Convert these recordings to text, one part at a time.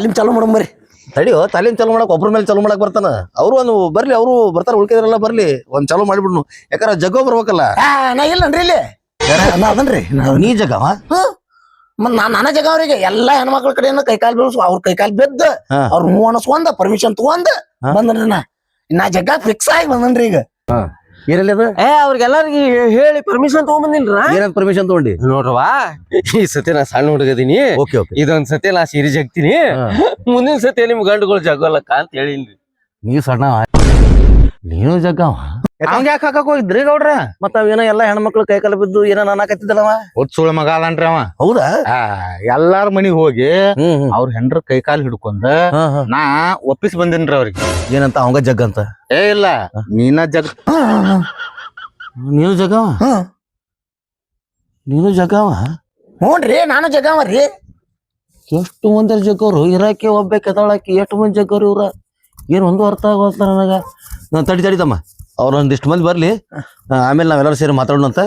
ತಾಲೀಮ್ ಚಾಲೂ ಮಾಡಮ್ ಬರ್ರಿ. ತಡಿಯೋ ತಾಲೀಮ್ ಚಾಲು ಮಾಡಕ್ ಒಬ್ರ ಮೇಲೆ ಚಾಲು ಮಾಡಕ್ ಬರ್ತಾನ? ಅವರು ಒಂದು ಬರ್ಲಿ ಅವರು ಬರ್ತಾರ ಉಳ್ಕಿದ್ರೆಲ್ಲ ಬರ್ಲಿ. ಒಂದ್ ಚಾಲು ಮಾಡಿಬಿಡ್ನು. ಯಾಕಂದ್ರ ಜಗ್ಗೋ ಬರ್ಬೇಕಲ್ಲ? ಆ, ನಾ ಇಲ್ಲನ್ರಿ ಇಲ್ಲಿ. ನಾ ಅದನ್ರಿ ನಾ ನೀ ಜಗವ ಹ್ಮ್ ಮತ್ ನಾನ್ ನಾನ ಜಗ ಅವ್ರಿಗೆ. ಎಲ್ಲಾ ಹೆಣ್ಮಕ್ಳ ಕಡೆಯಿಂದ ಕೈಕಾಲ್ ಬೀಳ್ಸು ಅವ್ರ ಕೈಕಾಲ್ ಬಿದ್ದ ಹಾ. ಅವ್ರ ಹೂ ಅನಸ್ಕೊಂಡ ಪರ್ಮಿಷನ್ ತಗೊಂಡ್ ಹಾ. ಬಂದ್ರಿ ನಾ. ನಾ ಜಗ್ಗ ಫಿಕ್ಸ್ ಆಗಿ ಬಂದನ್ರಿ ಈಗ. ಅದ? ಏ ಅವ್ರಿಗೆಲ್ಲರಿಗೆ ಹೇಳಿ ಪರ್ಮಿಷನ್ ತಗೊಂಬಂದಿನ್ರ ಏನಂತ ಪರ್ಮಿಷನ್ ತಗೊಂಡಿ? ನೋಡ್ರವಾ ಈ ಸತಿ ನಾ ಸಣ್ಣ ಹುಡುಗದೀನಿ. Okay okay. ಇದೊಂದ್ ಸತಿ ನಾ ಸೀರಿ ಜಗ್ತೀನಿ ಮುಂದಿನ ಸತಿ ನಿಮ್ ಗಂಡುಗಳು ಜಗ್ಗಲ್ಲಕ್ಕ ಅಂತ ಹೇಳಿನ್ರಿ. ನೀ ಸಣ್ಣ ನೀನು ಜಗ್ಗವ ಅವಂಗ ಯಾಕೆ ಹಾಕಕ್ ಹೋಗಿದ್ರಿ ಗೌಡ್ರ ಮತ್ತ ಅವೇನೋ ಎಲ್ಲಾ ಹೆಣ್ಮಕ್ಳು ಕೈ ಕಾಲ ಬಿದ್ದು ಏನೋ ನಾನಾಕತ್ತಿದ್ದಲ್ಲವ ಒಟ್ ಸುಳ್ಳ ಮಗ ಅದಾನ್ರಿ ಅವ. ಹೌದಾ? ಆ, ಎಲ್ಲಾರ ಮನಿಗ್ ಹೋಗಿ ಹ್ಮ್ ಹ್ಮ್. ಅವ್ರ ಹೆಂಡ್ರ ಕೈ ಕಾಲ್ ಹಿಡ್ಕೊಂಡ ಹಾ, ಹಾ. ನಾ ಒಪ್ಪಿಸ್ ಬಂದಿನ್ರಿ ಅವ್ರಿಗೆ. ಏನಂತ ಅವಂಗ ಜಗ್ ಅಂತ? ಏ ಇಲ್ಲ. ನೀನ ಜಗ್ ನೀನು ಜಗ್ಗವ ನೀನು ಜಗ್ಗವ ಹ್ಞೂನ್ರಿ ನಾನು ಜಗವರಿ ಎಷ್ಟು ಮಂದಿ ಜಗ್ಗವ್ರು? ಇರಾಕೆ ಒಬ್ಬ ಕೆದಾಳಾಕಿ ಎಷ್ಟು ಮಂದಿ ಜಗ್ಗೋರು ಇವ್ರ? ಏನ್ ಒಂದು ಅರ್ಥ ಆಗೋಲ್ಲ ನನಗ. ನಾನ್ ತಡಿ ತಡಿತಮ್ಮ ಅವ್ರ ಒಂದಿಷ್ಟು ಮಂದಿ ಬರ್ಲಿ. ಆಮೇಲೆ ನಾವೆಲ್ಲರೂ ಸೇರಿ ಮಾತಾಡೋಣಂತ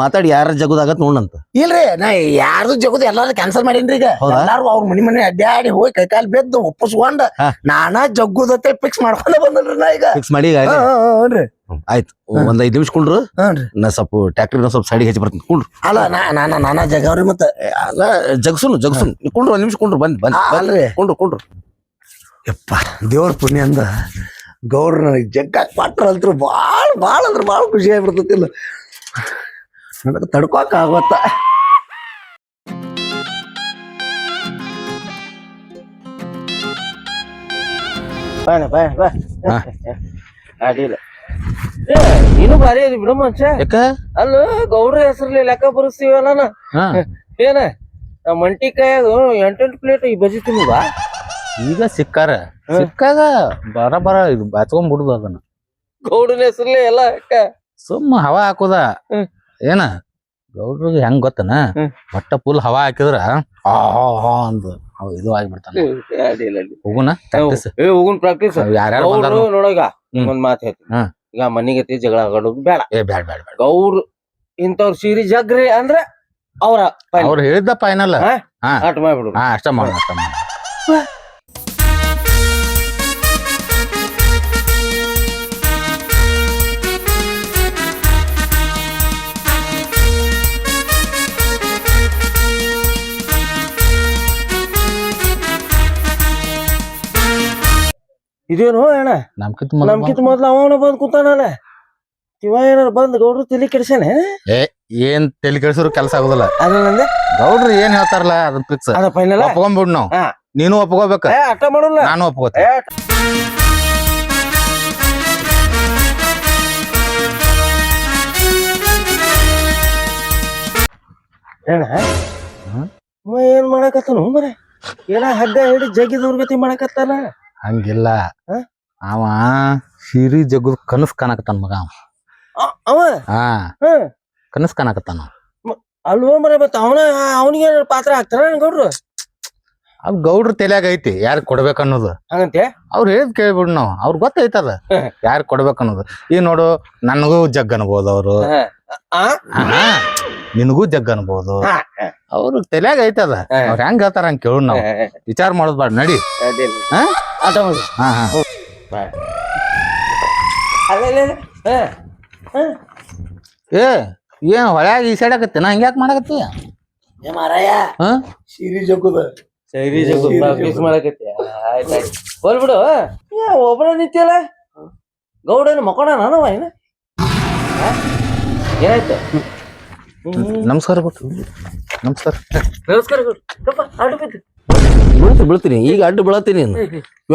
ಮಾತಾಡಿ ಯಾರ ಜಗದಾಗತ್ ನೋಡಂತ ಇಲ್ರಿ ನಾ ಯಾರು ಜಗದ ಎಲ್ಲಾರು ಕ್ಯಾನ್ಸಲ್ ಮಾಡೀನ್ರಿ ಈಗ? ಎಲ್ಲಾರು ಅವ್ರ ಮನಿ ಮನೆ ಅಡ್ಡಾಡಿ ಹೋಗಿ ಕೈಕಾಲ್ ಬೆದ್ದು ಒಪ್ಪಿಸ್ಕೊಂಡ. ನಾನಾ ಜಗ್ಗುದತ್ತೆ ಫಿಕ್ಸ್ ಮಾಡ್ಕೊಂಡ ಬಂದ್ರಿ ನಾ ಈಗ. ಫಿಕ್ಸ್ ಮಾಡಿ ಈಗ ಆಯ್ತು? ಒಂದ್ ಐದ್ ನಿಮಿಷ ಕುಂಡ್ರು. ನಾ ಸ್ವಲ್ಪ ಟ್ಯಾಕ್ಟ್ರಿ ಸ್ವಲ್ಪ ಸೈಡಿಗೆ ಹಚ್ಚಿ ಬರ್ತೀನಿ. ಕುಂಡ್ರು. ಅಲ್ಲ ನಾನ ನಾನಾ ಜಗವ್ರಿ ಮತ್ತೆ. ಅಲ್ಲ ಜಗ್ಸುನು ಜಗ್ಸುನು. ಕೊಂಡ್ರು ಒಂದ್ ನಿಮಿಷ ಕುಂಡ್ರು ಬಂದ್ ಬಂದ್ ಕೊಂಡ್ರು ಕೊಂಡ್ರು ಅಲ್ರಿ. ಕುಂಡ್ರು ಕುಂಡ್ರು. ಯಪ್ಪ ದೇವ್ರ ಪುಣ್ಯ ಅಂದ. ಗೌಡ್ರ ನನಗೆ ಜಗ್ಗ ಕೊಟ್ರ ಅಂತೂ ಭಾಳ ಭಾಳ ಅಂದ್ರೆ ಭಾಳ ಖುಷಿ ಆಗ್ಬಿಡ್ತತಿಲ್ಲ ನನಗೆ ತಡ್ಕೋಕ್ ಆಗತ್ತ. ಬಾಣ ಬಾ. ಅಡಿಲ್ಲ ಏ ನೀನು ಬಾರಿ ಅದಿ ಬಿಡು ಮನುಷ್ಯ. ಅಲ್ಲ ಗೌಡ್ರ ಹೆಸರಲ್ಲಿ ಲೆಕ್ಕ ಬರೆಸ್ತೀವಲ್ಲ. ಏನ ಆ ಮಂಟಿ ಕೈಯಾಗ ಎಂಟೆಂಟು ಪ್ಲೇಟ್ ಈ ಬಜಿ ತಿನ್ನುದ ಈಗ ಸಿಕ್ಕಾರ. ಸಿಕ್ಕಾಗ ಬರ ಬರ ಇದು ಬಿಡುದು ಅದನ್ನ. ಗೌಡನ ಹೆಸರಲ್ಲಿ ಎಲ್ಲ ಸುಮ್ಮ ಹವಾ ಹಾಕೋದ. ಏನ? ಗೌಡ್ರಿಗೆ ಹೆಂಗ್ ಗೊತ್ತನ? ಬಟ್ಟ ಫುಲ್ ಹವಾ ಹಾಕಿದ್ರ ಆ ಹಾ ಅಂದ. ಅವ್ ಇದು ಆಗ್ಬಿಡ್ತಾನೆ. ಹೋಗುನ ಪ್ರಾಕ್ಟೀಸ್ ಹೋಗುನ್ ಪ್ರಾಕ್ಟೀಸ್ ಯಾರ್ಯಾರು ನೋಡೀಗ. ಒಂದ್ ಮಾತು ಹೇಳ್ತೀನಿ. ಈಗ ಮನಿಗತಿ ಜಗಳ ಆಗೋದು ಬೇಡ. ಏ ಬೇಡ ಬೇಡ ಬೇಡ. ಅವ್ರು ಇಂಥವ್ರ ಸೀರಿ ಜಗ್ರಿ ಅಂದ್ರೆ ಅವ್ರ ಅವ್ರು ಹೇಳಿದ್ದ ಫೈನಲ್ ಹಾ? ಆಟ ಮಾಡ್ಬಿಡು. ಹಾ ಅಷ್ಟ ಮಾಡ ಅಷ್ಟ ಮಾಡ ಇದೇನು ಅಣ್ಣ? ನಮ್ಕಿತ್ ನಮ್ಕಿತ್ ಮೊದ್ಲು ಅವನ ಬಂದ್ ಕೂತಾನಲ್ಲ ಇವ ಏನಾರ ಬಂದ್ ಗೌಡ್ರು ತಲಿ ಏ ಏನ್ ತಲೆ ಕೆಲ್ಸಿದ್ರು ಕೆಲಸ ಆಗುದಿಲ್ಲ. ಅದಂದೆ ಗೌಡ್ರು ಏನ್ ಹೇಳ್ತಾರಲ್ಲ ಅದನ್ನ ಫಿಕ್ಸ್ ಅದ ಫೈನಲ್ ಒಪ್ಕೊಂಡ್ಬಿಡ್ ನಾವು. ಹಾ. ನೀನು ಒಪ್ಕೋಬೇಕ. ಏ ಅಟ್ಟ ಮಾಡೋಲ್ಲ. ನಾನು ಒಪ್ಕೋತೆ ಏ ಏನ ಹ್ಮ್. ಅವ ಏನ್ ಮಾಡಕತ್ತನು ಮರೆ? ಏನ ಹಗ್ಗ ಹಿಡಿ ಜಗ್ಗಿ ಗತಿ ಮಾಡಕತ್ತಾನ? ಹಂಗಿಲ್ಲ? ಅವ ಸಿರಿ ಜಗದ್ ಕನಸ್ ಕಾಣಕತ್ತಾನ ಮಗ ಅವ. ಅವ? ಹಾ. ಕನಸ್ ಕಾಣಕತ್ತಾನ ಅಲ್ವೋ ಮರೆ ಮತ್ತ ಅವನ ಅವನಿಗೆ ಪಾತ್ರ ಹಾಕ್ತಾರ ಗೌಡ್ರು? ಅವ್ ಗೌಡ್ರ ತಲ್ಯಾಗ ಐತಿ ಯಾರು ಕೊಡ್ಬೇಕ ಅನ್ನೋದು. ಹಂಗಂತೆ? ಅವ್ರು ಹೇಳಿದ್ ಕೇಳ್ಬಿಡ್ ನಾವು ಅವ್ರ ಗೊತ್ತೈತದ. ಯಾರು ಕೊಡ್ಬೇಕ ಅನ್ನೋದು. ಈಗ ನೋಡು ನನಗೂ ಜಗ್ ಅನ್ಬೋದು ಅವರು. ಆ? ನಿನಗೂ ಜಗ್ ಅನ್ಬೋದು. ಹಾ. ಅವ್ರ ತಲ್ಯಾಗ ಐತದ. ಹಾ. ಅವ್ರ ಹೆಂಗ್ ಹೇಳ್ತಾರ ಹಂಗ್ ಕೇಳು ನಾವು. ವಿಚಾರ ಮಾಡೋದ್ ಬಾಡ್ ನಡಿ. ಹಾ? ಆಟ ಮಾಡು ಹಾ. ಹಾ ಅಲ್ಲೇ ಏ ಏನ್ ಹೊಳ್ಯಾಗ ಈ ನಾ ಹಿಂಗ್ಯಾಕ್ ಮಾಡಕತ್ತಿ? ಏ ಮಾರಾಯ. ಹಾ? ಸಿರಿ ಜಗ್ಗುದ. ಸೈರಿ ಮಾಡಕತ್ತಿ. ಆಯ್ತು ಆಯ್ತು. ಹೋಲ್ ಬಿಡು. ಏ ಒಬ್ಬನ ನಿಂತಿಯಲ್ಲ? ಗೌಡನ ಮಕ್ಕೋಣ ನಾನವ ಏನ ಏನಾಯ್ತು? ನಮಸ್ಕಾರ ನಮಸ್ಕಾರ. ನಮಸ್ಕಾರ ಗೌಡ್ರು. ಬಿದ್ದು. ಬೀಳ್ತೀನಿ ಬೀಳ್ತೀನಿ. ಈಗ ಅಡ್ಡ ಬೀಳತ್ತೀನಿ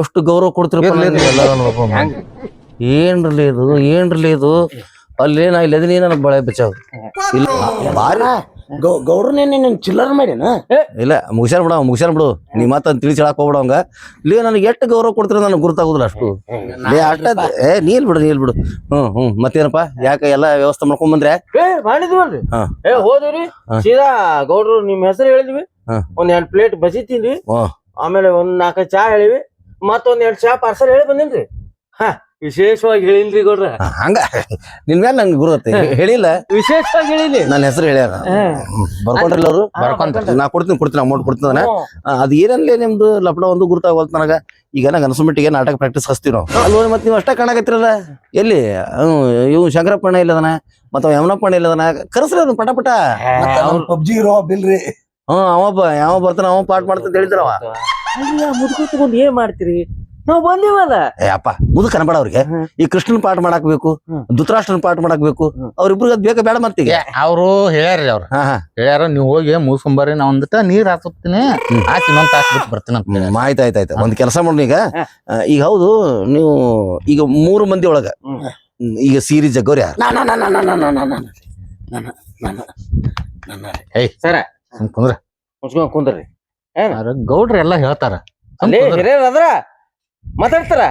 ಎಷ್ಟು ಗೌರವ ಕೊಡ್ತಿರಪ್ಪ ಏನ್ರಲ್ಲಿ. ಏನ್ರಲಿ ಇದು ಏನ್ರಲಿ ಇದು? ಅಲ್ಲಿ ನಾ ಇಲ್ಲಿ ಅದೀನಿ ನನಗೆ ಬಳೆ ಬಿಚ್ಚಾವ್ ಇಲ್ಲ ಬಾರಿ. ಗೌ ನೀನು ಚಿಲ್ಲರ್ ಮಾಡಿನ ಇಲ್ಲ ಮುಗಿಸ್ಯಾರ ಬಿಡ ಮುಗಿಸ್ಯಾರ ಬಿಡು. ನೀ ಮತ್ತ ತಿಳಿಸಿ ಹೇಳಕ್ ಹೋಗ್ಬಿಡ ಅವಂಗ. ಲೇ ನನಗೆ ಎಷ್ಟು ಗೌರವ ಕೊಡ್ತೀರ ನನಗೆ ಗುರ್ತಾಗುದಿಲ್ಲ ಅಷ್ಟು. ಲೇ ಅಟ್ಟ ಏ ನೀಲ್ ಬಿಡು ನೀಲ್ ಬಿಡು. ಹ್ಮ್ ಹ್ಮ್ ಮತ್ತೇನಪ್ಪ? ಯಾಕೆ ಎಲ್ಲ ವ್ಯವಸ್ಥೆ ಮಾಡ್ಕೊಂಡ್ ಬಂದ್ರೆ? ಏ ಮಾಡಿದ್ವಲ್ರಿ ಹಾ. ಹೋದ್ರಿ ಸೀದಾ ಗೌಡ್ರು ನಿಮ್ ಹೆಸರು ಹೇಳಿದ್ವಿ. ಒಂದ್ ಎರಡ್ ಪ್ಲೇಟ್ ಬಜಿ ತಿಂದ್ವಿ. ಆಮೇಲೆ ಒಂದ್ ನಾಲ್ಕ ಚಾ ಹೇಳಿವಿ ಮತ್ತೊಂದ್ ಎರಡ್ ಚಾ ಪಾರ್ಸಲ್ ಹೇಳಿ ಬಂದಿಲ್ರಿ ಹಾ ವಿಶೇಷವಾಗಿ ಹೇಳಿಲ್ರಿ ಗೌಡ್ರ. ಹಂಗ. ನಿನ್ ಮೇಲೆ ನಂಗೆ ಗುರುತ್ತೆ ಹೇಳಿಲ್ಲ. ವಿಶೇಷವಾಗಿ ಹೇಳಿಲಿ ನನ್ನ ಹೆಸರು ಹೇಳ್ಯಾರ. ಬರ್ಕೊಂಡ್ರಲ್ಲ ಅವರು? ಬರ್ಕೊಂಡ್ರಿ. ನಾ ಕೊಡ್ತೀನಿ ಕೊಡ್ತೀನಿ ಅಮೌಂಟ್ ಕೊಡ್ತೀನಿ ಅದು ಏನಲ್ಲಿ ನಿಮ್ದು? ಲಪಡ ಒಂದು ಗುರ್ತಾಗವಲ್ತು ನನಗ. ಈಗ ನಂಗೆ ಅನ್ಸುಮಿಟ್ಟಿಗೆ ನಾಟಕ ಪ್ರಾಕ್ಟೀಸ್ ಹಚ್ತೀವಿ ನಾವು. ಅಲ್ವ ಮತ್ತೆ ನೀವು ಅಷ್ಟೇ ಕಾಣಕತ್ತಿರಲ್ಲ? ಎಲ್ಲಿ? ಇವ್ ಶಂಕರಪ್ಪಣ್ಣ ಇಲ್ಲದನ ಮತ್ತ ಯಮನಪ್ಪಣ್ಣ ಇಲ್ಲದನ. ಕರೆಸ್ರಿ ಅದನ್ನ ಪಟ ಪಟ. ಪಬ್ಜಿ ಇರೋ ಬಿಲ್ರಿ ಹ್ಮ್ ಅವಪ್ಪ ಯಾವ ಬರ್ತಾನ ಅವ ಪಾಠ ಮಾಡ್ತಾನೆ ಹೇಳಿದ್ರವ ಮುದುಕು ತಗೊಂಡ್ ಏನ್ ಮಾಡ್ತೀರಿ ನಾವ್ ಬಂದಿವಲ್ಲ ಏ ಅಪ್ಪ ಮುದುಕ ಕನಬೇಡ ಅವ್ರಿಗೆ ಈ ಕೃಷ್ಣನ್ ಪಾಠ ಮಾಡಕ್ ಬೇಕು ಹ್ಮ್. ಧೃತರಾಷ್ಟ್ರನ್ ಪಾಠ ಮಾಡಕ್ ಬೇಕು ಹ್ಮ್. ಅವ್ರಿಬ್ರಿಗೆ ಅದ್ ಬೇಕಾ ಬೇಡ ಮತ್ತೀಗ ಅವ್ರು ಹೇಳ್ಯಾರ್ರಿ ಅವ್ರು ಹಾ ಹಾ ಹೇಳ್ಯಾರ ನೀವ್ ಹೋಗಿ ಮುಗಿಸ್ಕೊಂಬರ್ರಿ ನಾ ಒಂದಿಟ ನೀರ್ ಹಾಕ್ತೀನಿ ಹಾಕಿ ಆಚೆ ಇನ್ನೊಂದ್ ತಾಸ್ ಬಿಟ್ಟು ಬರ್ತೀನಿ ಅಂತ ಹೇಳ್ಯಾರ. ಹ್ಮ್, ಆಯ್ತ್ ಆಯ್ತ್ ಆಯ್ತು ಒಂದ್ ಕೆಲಸ ಮಾಡಿ ಈಗ ಆ, ಈಗ ಹೌದು ನೀವು ಈಗ ಮೂರು ಮಂದಿ ಒಳಗ ಹ್ಮ್. ಈಗ ಸೀರಿ ಜಗ್ಗೋರ್ ಯಾರು ಏಯ್ ಸರ ಸುಮ್ ಕುಂದ್ರ. ಮುಚ್ಕೊಂಡ್ ಕುಂದ್ರಿ. ಅವ್ರ ಗೌಡ್ರ ಎಲ್ಲಾ ಹೇಳ್ತಾರ. ಸುಮ್ ಅಲ್ಲೇ ಕುಂದ್ರ. ಹಿರಿಯರ್ ಅದ್ರ? ಮಾತಾಡ್ತಾರ?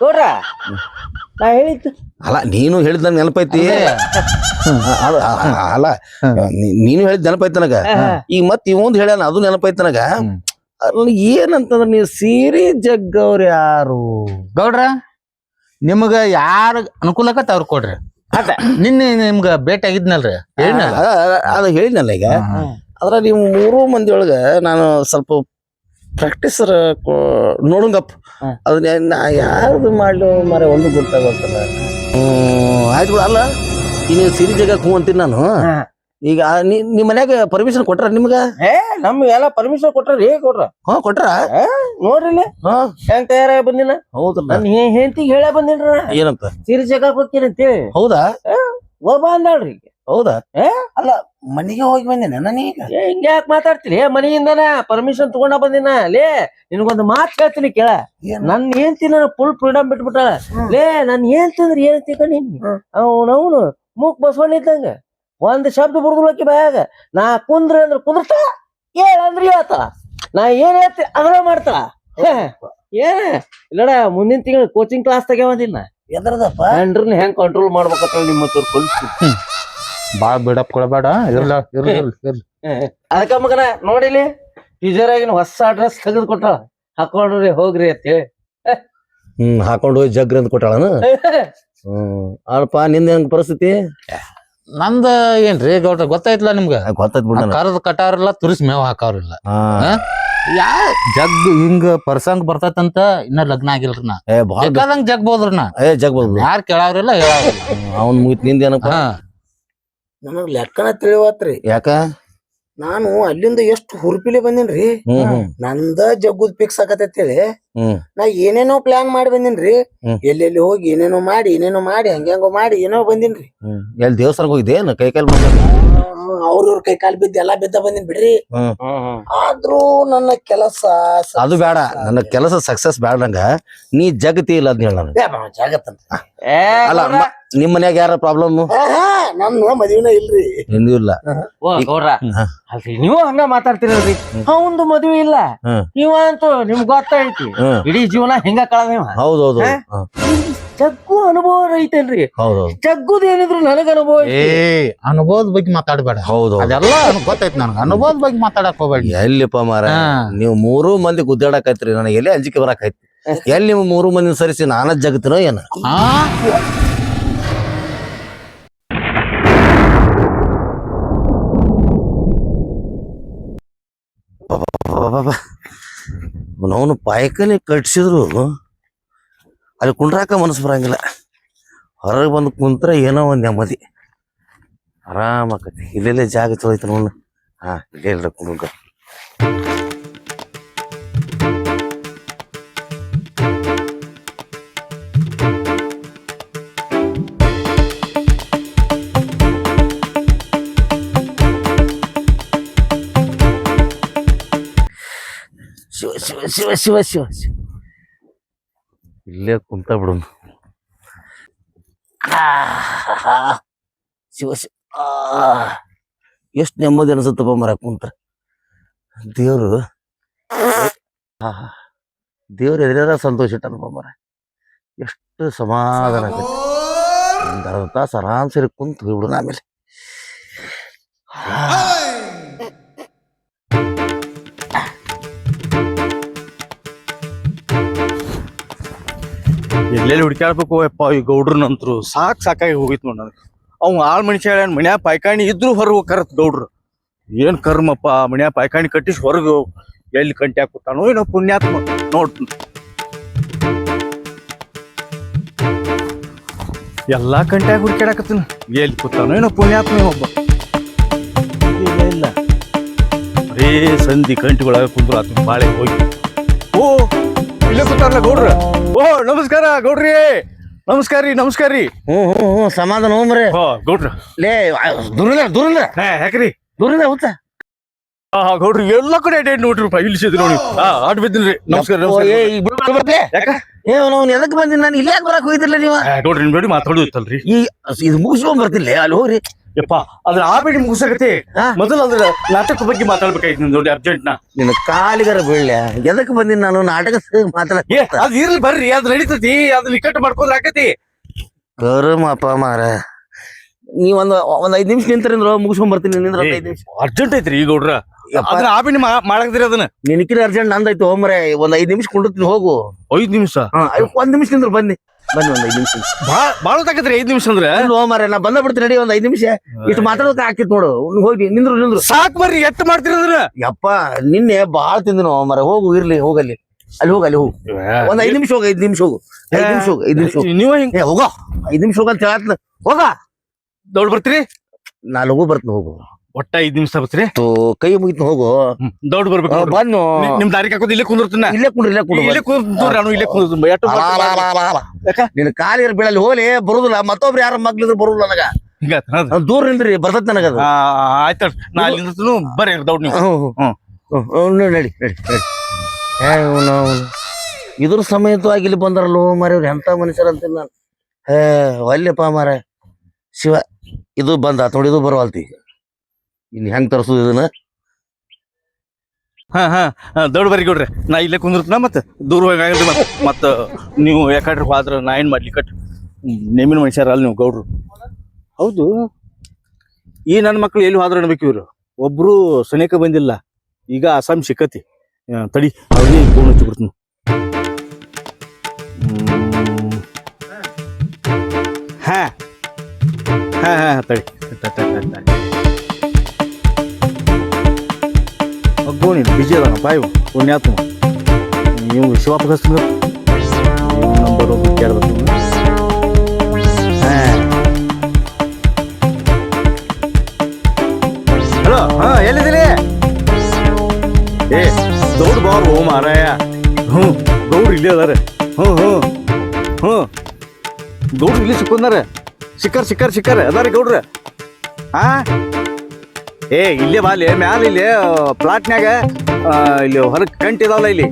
ಗೌಡ್ರ? ನಾ ಹೇಳಿದ್ದು. ಅಲ್ಲ ನೀನು ಹೇಳಿದ್ ನನ್ಗೆ ನೆನಪೈತಿ. ಅಲ್ಲ ನೀ- ನೀನು ಹೇಳಿದ್ ನೆನಪೈತಿ ನನಗ. ಈಗ ಮತ್ ಇವೊಂದ್ ಹೇಳ್ಯಾನ ಅದು ನೆನಪೈತಿ ನನಗ. ಹ್ಮ್. ಅಲ್ಲಿ ಏನಂತಂದ್ರ ನೀವು ಸೀರಿ ಜಗ್ಗವ್ರ ಯಾರು? ಗೌಡ್ರ ನಿಮ್ಗ ಯಾರ ಅನುಕೂಲಕತ್ತ ಅವ್ರ ಕೊಡ್ರಿ. ಅದ. ನಿನ್ನೆ ನಿಮ್ಗ ಭೇಟಿ ಆಗಿದ್ನಲ್ರಿ? ಹೇಳಿನಲ್ಲ ಅದ- ಅದ- ಅದು ಹೇಳಿದ್ನಲ್ಲ ಈಗ. ಅದ್ರ ನೀವು ಮೂರು ಮಂದಿ ಒಳಗ ನಾನು ಸ್ವಲ್ಪ ಪ್ರಾಕ್ಟೀಸ್ ನೋಡಂಗಪ್ಪ. ಅದನ್ನ ನಾ ಯಾವ್ದು ಮಾಡ್ಲು ಮಾರ ಒಂದು ಹ್ಮ್ ಆಯ್ತು ಬಿಡು ಅಲ್ಲ ಇನ್ನು ನೀವು ಸಿರಿ ಜಗಕ್ಕೆ ಹ್ಞೂ ಅಂತೀನಿ ನಾನು. ಈಗ ನಿಮ್ಮ ಮನ್ಯಾಗ ಪರ್ಮಿಷನ್ ಕೊಟ್ರ ನಿಮ್ಗ? ಏ ನಮ್ಗೆ ಎಲ್ಲ ಪರ್ಮಿಷನ್ ಕೊಟ್ರ ಏ ಕೊಟ್ರ. ಹಾ ಕೊಟ್ರ? ನೋಡ್ರಿ ಹಾ. ಹೆಂಗ್ ತಯಾರ ಬಂದಿನ ಹೌದಲ್ಲ. ಹೆಂಡತಿ ಹೆಂಡತಿಗೆ ಹೇಳ ಬಂದಿನ್ರ ಏನಂತ? ಸಿರಿ ಜಗಕ್ಕೆ ಹೋಗ್ತೀನಿ ಅಂತೇಳಿ. ಹೌದಾ? ಒಬ್ಬ ಅಂದಾಳ್ರಿ ಹೌದಾ? ಏ? ಅಲ್ಲ ಮನೆಗೆ ಹೋಗಿ ಬಂದಿನ ನಾನೀಗ ಏ ಹಿಂಗ ಯಾಕೆ ಮಾತಾಡ್ತೀನಿ ಮನೆಯಿಂದನ? ಪರ್ಮಿಷನ್ ತಗೊಂಡ ಬಂದಿನ? ಲೇ ನಿನಗೊಂದು ಮಾತು ಹೇಳ್ತೀನಿ ಕೇಳ. ಏನು? ನನ್ ಹೆಂಡತಿ ನಾನು ಫುಲ್ ಫ್ರೀಡಮ್ ಬಿಟ್ಬಿಟ್ಟಾಳ ಲೇ ನನ್ ಹೆಂಡತಿ ಅಂದ್ರೆ ಏನ್ ತಿಳ್ಕೊಂಡೀನಿ ಅವನವನು ಮೂಕ್ ಬಸವಣ್ಣ ಇದ್ದಂಗ. ಒಂದ್ ಶಬ್ದ ಬುರ್ದುಲಕ್ಕಿ ಬಾಯಾಗ. ನಾ ಕುಂದ್ರೆ ಅಂದ್ರೆ ಕುಂದ್ರತ ಏಳ ಅಂದ್ರ ಹೇಳ್ತಾಳ ನಾ ಏನ್ ಹೇಳ್ತಿ ಅದನ್ನ ಮಾಡ್ತಾಳ ಹೇ, ಏನ? ಇಲ್ಲಡ ಮುಂದಿನ ತಿಂಗಳು ಕೋಚಿಂಗ್ ಕ್ಲಾಸ್ ತೆಗ್ಯಾವದಿನ ಎದ್ರದಪ್ಪ? ಹೆಂಡ್ರನ್ನ ಹೆಂಗ್ ಕಂಟ್ರೋಲ್ ಮಾಡ್ಬೇಕಂತ ನಿಮ್ಮ ಹತ್ರ ಕಲ್ಸಿ ಬಾಳ ಬಿಡಪ್ ಕೊಡಬೇಡ ಇರ್ಲ ಇರ್ಲಿ ಅದಕ್ಕ ಮಗನ ನೋಡಿಲಿ? ಟೀಚರ್ ಆಗಿನ ಹೊಸ ಅಡ್ರೆಸ್ ತೆಗೆದು ಕೊಟ್ಟ ಹಾಕೊಂಡ್ರಿ ಹೋಗ್ರಿ ಅಂತ ಹೇಳಿ. ಹ್ಮ್ ಹಾಕೊಂಡು ಹೋಗಿ ಜಗ್ರಿ ಅಂತ ಕೊಟ್ಟಾಳನ ಹ್ಮ್. ಅಲ್ಪ ನಿಂದ ಹೆಂಗ್ ಪರಿಸ್ಥಿತಿ? ನಂದ ಏನ್ರಿ ಗೌಡ್ರ ಗೊತ್ತಾಯ್ತಲ್ಲ ನಿಮ್ಗ? ಗೊತ್ತಾಯ್ತು ಬಿಡ ಕರದ ಕಟಾರಿಲ್ಲ ತುರಿಸ್ ಮೇವ್ ಹಾಕಾವ್ರಿಲ್ಲ. ಯಾ ಜಗ್ ಹಿಂಗ ಪರ್ಸಂಗ್ ಬರ್ತೈತಂತ ಇನ್ನ ಲಗ್ನ ಆಗಿಲ್ರಿ ನಾ. ಏ ಭಾಳ ಬೇಕಾದಂಗ ಜಗ್ ಬೋದ್ರಿ ನಾ. ಏ ಯಾರು ಬಂದ್ಬಿಡು ಯಾರ್ ಕೇಳಾವ್ರಿಲ್ಲ ಹೇಳಾವ್ರಿಲ್ಲ. ಅವ್ನ್ ಮುಗಿತ್ನಿಂದ ಏನಪ್ಪ? ನನಗ್ ಲೆಕ್ಕನ ತಿಳಿವತ್ರಿ. ಯಾಕ? ನಾನು ಅಲ್ಲಿಂದ ಎಷ್ಟು ಹುರ್ಪಿಲಿ ಬಂದೇನ್ರಿ? ನಂದ ಜಗ್ಗುದ್ ಫಿಕ್ಸ್ ಹ್ಮ್. ನಾ ಏನೇನೋ ಪ್ಲಾನ್ ಮಾಡಿ ಬಂದಿನ್ರಿ. ಎಲ್ಲೆಲ್ಲಿ ಹೋಗಿ ಏನೇನೋ ಮಾಡಿ ಏನೇನೋ ಮಾಡಿ ಹಂಗ್ಯಾಂಗೋ ಮಾಡಿ ಏನೋ ಬಂದಿನ್ರಿ. ಎಲ್ಲಿ ದೇವಸ್ಥಾನಕ್ಕೆ ಹೋಗಿದ್ದೆ ಕೈ ಕಾಲು ಅವ್ರವ್ರ ಕೈ ಕಾಲ್ ಬಿದ್ದ ಎಲ್ಲಾ ಬಿದ್ದ ಬಂದಿನ್ ಬಿಡ್ರಿ. ಹ್ಮ್. ಆದ್ರೂ ನನ್ನ ಕೆಲಸ ಸ- ಅದು ಬೇಡ ನನ್ನ ಕೆಲಸ ಸಕ್ಸಸ್ ಬೇಡ ನಂಗ. ನೀ ಜಗತಿ ಇಲ್ಲ ಅಂತ ಹೇಳ ನನಗೆ. ಏ ಬಾ, ಜಾಗತ್ತಂತ ಏ ಅಲ್ಲ ಮ- ನಿಮ್ ಮನ್ಯಾಗ ಯಾರ ಪ್ರಾಬ್ಲಮ್ ಆಹಾ, ನನ್ನ ಮದುವೆನ ಇಲ್ರಿ. ಇಲ್ಲ. ಓ ಗೌಡ್ರ. ಹಾ. ಅಲ್ರಿ ನೀವು ಹಂಗ ಮಾತಾಡ್ತಿರಲ್ರಿ ಅವಂದು ಮದುವೆ ಇಲ್ಲ. ಹ್ಮ್. ನೀವ ಅಂತೂ ನಿಮ್ಗ್ ಗೊತ್ತೈತಿ. ಹ್ಮ್. ಇಡೀ ಜೀವನ ಹೆಂಗ ಕಳದೇವ ಹೌದೌದು ಹಾ? ಜಗ್ಗು ಅನುಭವ ಐತಲ್ರಿ ಹೌದೌದು ಜಗ್ಗುದ್ ಏನಿದ್ರು ನನಗ ಅನುಭವ ಏ ಅನುಭವದ ಬಗ್ಗೆ ಮಾತಾಡ್ಬೇಡ. ಹೌದು ಅದೆಲ್ಲ ಗೊತ್ತೈತಿ ನನಗೆ. ಅನುಭವದ ಬಗ್ಗೆ ಮಾತಾಡಕ್ ಹೋಗ್ಬೇಡಿ ಎಲ್ಲಿಪ್ಪ ಮಾರ ನೀವು ಮೂರು ಮಂದಿ ಗುದ್ದಾಡಕೈತ್ರಿ ನನಗೆ ಎಲ್ಲಿ ಅಂಜಿಕೆ ಬರಾಕೈತಿ ಎಲ್ಲಿ ನೀವು ಮೂರು ಮಂದಿ ಸರಿಸಿ ನಾನ ಜಗತ್ತಿನೋ ಏನ? ಅವನು ಪಾಯಕನೆ ಕಟ್ಸಿದ್ರು. ಅಲ್ಲಿ ಕುಂಡ್ರಾಕ ಮನಸ್ಸು ಬರಂಗಿಲ್ಲ. ಹೊರಗೆ ಬಂದು ಕುಂತ್ರ ಏನೋ ಒಂದು ನೆಮ್ಮದಿ. ಆರಾಮಾಕತಿ ಇಲ್ಲೆಲ್ಲೇ ಜಾಗ ಚಲೋ ಐತೆ ನೋಡ. ಹಾ ಇಲ್ಲೇ ಇಲ್ಲ ಕುಡುಗ. ಶಿವ ಶಿವ ಶಿವ ಶಿವ ಶಿವ ಶಿವ. ಇಲ್ಲೇ ಕುಂತ ಬಿಡು. ಶಿವ ಶಿವ. ಎಷ್ಟು ನೆಮ್ಮದಿ ಅನ್ಸುತ್ತಪ್ಪ ಮರ ಕುಂತ್ರ. ದೇವ್ರು ದೇವ್ರ ಎದುರ ಸಂತೋಷ ಇಟ್ಟನಪ್ಪ ಮರ ಎಷ್ಟು ಸಮಾಧಾನ ಆಗೈತಿ ಒಂದು ಅರ್ಧ ತಾಸು ಸರಿ ಕುಂತು ಹೋಗ್ಬಿಡು ಆಮೇಲೆ. ಎಲ್ಲೆಲ್ಲಿ ಹುಡ್ಕ್ಯಾಡ್ಬೇಕು ಯಪ್ಪ, ಈ ಗೌಡ್ರ ಸಾಕು ಸಾಕ್ ಸಾಕಾಗಿ ಹೋಗಿತ್ತು ನೋಡ್ ನನಗೆ. ಅವ್ ಆಳ್ ಮನುಷ್ಯ ಮನ್ಯಾಗ ಪಾಯ್ಕಾಣಿ ಇದ್ರು ಹೊರಗೆ ಕರತ್ ಗೌಡ್ರು. ಏನ್ ಕರ್ಮಪ್ಪ ಮನ್ಯಾಗ ಪಾಯ್ಕಾಣಿ ಕಟ್ಟಿಸಿ ಹೊರಗೆ ಎಲ್ಲಿ ಕಂಟ್ಯಾಗ ಹಾಕುತ್ತಾನೋ ಏನೋ ಪುಣ್ಯಾತ್ಮ. ನೋಡ್. ಎಲ್ಲಾ ಕಂಟ್ಯಾಗ ಹುಡ್ಕ್ಯಾಡಕತ್ತೀನಿ. ಎಲ್ಲಿ ಕೂತಾನೋ ಏನೋ ಪುಣ್ಯಾತ್ಮ ಒಬ್ಬ. ಇಲ್ಲ ಬರೇ ಸಂಧಿ ಕಂಟಿಗೊಳಗ ಕುಂದ್ರು ಆತನ ಬಾಳೆ ಹೋಗಿ. ಓ, ಇಲ್ಲೇ ಕೂತಾರಲ್ಲ ಗೌಡ್ರ. ಓ, ನಮಸ್ಕಾರ ಗೌಡ್ರಿ. ನಮಸ್ಕಾರ ರೀ ನಮಸ್ಕಾರ. ರೀ ಹ್ಞೂ ಹ್ಞೂ ಹ್ಞೂ ಸಮಾಧಾನ ಹೋಮ್ರೆ ಹೋ ಗೌಡ್ರ. ಲೇ ದುರಿಂದ ದುರಿಂದ ಹೇ ಯಾಕ್ರಿ? ದುರಿಂದ ಹುತ್ತ ಹಾ ಹಾ, ಗೌಡ್ರಿ ಎಲ್ಲಾ ಕಡೆ ಅಡ್ಡಾಡಿ ನೋಡ್ರಿ ರೂಪಾಯಿ ಇಳಿಸಿದ್ರಿ ನೋಡಿ. ಹಾ ಆಡ್ ಬಿದ್ದಿನ್ರಿ ನಮಸ್ಕಾರ ನಮಸ್ಕಾರ. ಏ ಯಾಕ? ಏ ಅವ್ನು ಎದಕ್ ಬಂದಿನ ನಾನು ಇಲ್ಲೇ ಬರಕ್ ಹೋಗಿದ್ರಲ್ಲ ನೀವು? ನೋಡ್ರಿ ಗೌಡ್ರಿ ನಿಮ್ ಜೋಡಿ ಮಾತಾಡೋದಿತ್ತಲ್ರಿ ಈ ಇದು ಮುಗಿಸ್ಕೊಂಡ್ ಬರ್ತಿಲ್ಲ ಅಲ್ಲಿ ಹೋಗ್ರಿ. ಯಪ್ಪ ಅದ್ರ ಆ ಬೇಡಿ ಮುಗಿಸಕತಿ. ಮೊದಲು ಅದ್ರ ನಾಟಕ ಬಗ್ಗೆ ಮಾತಾಡ್ಬೇಕಾಯ್ತು ನೋಡಿ ಅರ್ಜೆಂಟ್ ನಾ. ನಿನ್ನ ಕಾಲಿಗರ ಬೀಳ್ಯ ಎದಕ್ ಬಂದಿನಿ ನಾನು? ನಾಟಕ ಮಾತಾಡ ಅದ್ ಇರ್ಲಿ ಬರ್ರಿ ಅದ್ ನಡೀತತಿ ಅದ್ ನಿಕಟ್ ಮಾಡ್ಕೊಂಡ್ರೆ ಆಕತಿ. ಕರಮಪ್ಪ ಮಾರ ನೀವ್ ಒಂದ್ ಒಂದ್ ಐದ್ ನಿಮಿಷ ನಿಂತ್ರಿಂದ್ರ ಮುಗಿಸ್ಕೊಂಡ್ ಬರ್ತೀನಿ ನಿಂದ್ರ ಐದ್ ನಿಮಿಷ. ಅರ್ಜೆಂಟ್ ಐತ್ರಿ ಈ ಗೌಡ್ರ. ಅದ್ರ ಆ ಮಾಡಕ್ತಿರಿ ಅದನ್ನ. ನಿನಕಿನ ಅರ್ಜೆಂಟ್ ನಂದಾಯ್ತು ಹೋಮ್ರೆ ಒಂದ್ ಐದ್ ನಿಮಿಷ ಕುಂಡಿರ್ತೀನಿ ಹೋಗು. ಐದ್ ನಿಮಿಷ? ಒಂದ್ ನಿಮಿಷ ನಿಂದ್ರ ಬನ್ನಿ. ಬನ್ನಿ ಒಂದ್ ಐದ್ ನಿಮಿಷ. ಬಾಳ ಬಾಳ ತಾಕತ್ರಿ ಐದ್ ನಿಮಿಷ ಅಂದ್ರ? ಹೋಮರೆ ನಾ ಬಂದ ಬಿಡ್ತೀನಿ ನಡಿ ಒಂದ್ ಐದ್ ನಿಮಿಷ. ಇಷ್ಟು ಮಾತಾಡೋಕೆ ಹಾಕಿತ್ ನೋಡು ನೀವ್ ಹೋಗಿ ನಿಂದ್ರು ನಿಂದ್ರು. ಸಾಕ್ ಬರ್ರಿ ಎಟ್ ಮಾಡ್ತೀರಿ ಅದನ್ನ ಯಪ್ಪ ನಿನ್ನೆ ಬಾಳ ತಿಂದಿನ ಹೋಮರೆ ಹೋಗು ಇರ್ಲಿ ಹೋಗಲ್ಲಿ. ಅಲ್ಲಿ ಹೋಗು ಅಲ್ಲಿ ಹೋಗು. ಒಂದ್ ಐದ್ ನಿಮಿಷ ಹೋಗಿ ಐದ್ ನಿಮಿಷ ಹೋಗು. ಐದ್ ನಿಮಿಷ ಹೋಗು ಐದ್ ನಿಮಿಷ ಹೋಗು. ನೀವ ಹೋಗ ಏ ಹೋಗೋ. ಐದ್ ನಿಮಿಷ ಹೋಗಂತ ಹೇಳತ್ನ. ಹೋಗ. ದೌಡ್ ಬರ್ತೀರಿ? ನಾ ಲಘು ಬರ್ತೀನಿ ಹೋಗು. ಒಟ್ಟ ಐದ್ ನಿಮಿಷ ಬರ್ತೀರಿ? ತೋ ಕೈ ಮುಗಿತು ಹೋಗು. ದೌಡ್ ಬರ್ಬೇಕು ನೋಡ್ರಿ. ಬನ್ನು. ನಿಮ್ ದಾರಿ ಹಾಕೋದು ಇಲ್ಲೇ ಕುಂದಿರ್ತೀನಿ ಇಲ್ಲೇ ಕುಂಡ್ರಿ ಇಲ್ಲೇ ಕುಂಡ್ರಿ ಇಲ್ಲೇ ಕುಂದ್ರಿ ನಾನು ಇಲ್ಲೇ ಕುಂದ್ರ ಎಷ್ಟು ಯಾಕ? ನಿನ್ನ ಕಾಲಿರ ಬೀಳಲ್ಲಿ ಹೋಲಿ ಬರುದಿಲ್ಲ. ಮತ್ತೊಬ್ರು ಯಾರ ಮಗ್ಲಿದ್ರು ಬರುದಿಲ್ಲ ನನಗ. ಅದು. ನಾನ್ ದೂರ ನಿಂದ್ರಿ ಬರ್ತದ ನನಗದು ಆ, ಆಯ್ತ್ ನೋಡ್ರಿ. ನಾ ಅಲ್ಲಿಂದ ಬರ್ರಿ ದೌಡ್ ನೀವು. ಹ್ಮ್, ಹ್ಮ್. ಹ್ಮ್. ಹ್ಮ್, ನಡಿ ನಡಿ ನಡಿ ನಡಿ. ಏ, ಅವ್ನು, ಅವ್ನು. ಇದ್ರ ಸಮೇತವಾಗಿ ಇಲ್ಲಿ ಬಂದಾರಲ್ಲೋ ಮಾರಿ ಅವ್ರು ಎಂತ ಮನುಷ್ಯರ ಅಂತೀನಿ ನಾನು. ಹೇ ಒಲ್ಲೆಪ್ಪ ಮಾರ ಶಿವ ಇದು ಬಂದ ನೋಡಿ ಇದು ಬರವಲ್ತಿ. ಈಗ ಇನ್ ಹೆಂಗ್ ತರ್ಸುದು ಇದನ್ನ? ಹಾ ಹಾ. ಹಾ, ಬರಿ ಗೌಡ್ರಿ. ನಾ ಇಲ್ಲೇ ಕುಂದಿರ್ತನ ಮತ್ತೆ ದೂರ ಹೋಗಿ ಮತ್ತ. ಮತ್ತ ನೀವು ಯಾಕಡ್ರಿ ಹೋದ್ರ ನಾ ಏನ್ ಮಾಡ್ಲಿ ಕಟ್. ನೇಮಿನ ಮನುಷ್ಯರ ಅಲ್ಲಿ ನೀವು ಗೌಡ್ರು. ಹೌದು. ಈ ನನ್ನ ಮಕ್ಳು ಎಲ್ಲಿ ಹೋದ್ರ ಅನ್ಬೇಕು ಇವ್ರು. ಒಬ್ರು ಸನೇಕ ಬಂದಿಲ್ಲ. ಈಗ ಅಸ್ಸಾಂ ಸಿಕ್ಕತಿ. ತಡಿ ಅವ್ರಿಗೆ ಫೋನ್ ಹಚ್ಚಿ ಬಿಡ್ತೀನಿ. ಹಾ. ಹಾ ಹಾ ತಡಿ. ಅಗ್ಗೋಣಿ ಬಿಜಿ ಅದಾನ ಬಾಯು ಪುಣ್ಯಾತ್ಮ ನೀವು ಶಿವಪ್ಪ ಹಚ್ತೀನಿ ನಂಬರ್ ಕೇಳ್ಬೇಕು ಹಲೋ ಹಾ ಎಲ್ಲಿದ್ದೀರಿ ಏ ದೌಡ್ ಬಾರ್ ಓ ಮಾರಾಯ ಹ್ಞೂ ದೌಡ್ ಇಲ್ಲೇ ಅದಾರ ಹ್ಞೂ ಹ್ಞೂ ಹ್ಞೂ ಗೌಡ್ರು ಇಲ್ಲಿ ಸಿಕ್ಕೊಂದಾರ ಸಿಕ್ಕಾರ ಸಿಕ್ಕಾರ ಸಿಕ್ಕರ್ ಅದಾರೆ ಗೌಡ್ರೆ ಹಾ ಏ, ಇಲ್ಲೇ ಬಾಲಿ ಮ್ಯಾಲ ಇಲ್ಲಿ ಪ್ಲಾಟ್ನ್ಯಾಗ ಇಲ್ಲಿ ಹೊರಗೆ ಕಂಟ್ ಇದಾವಲ್ಲ ಇಲ್ಲಿ.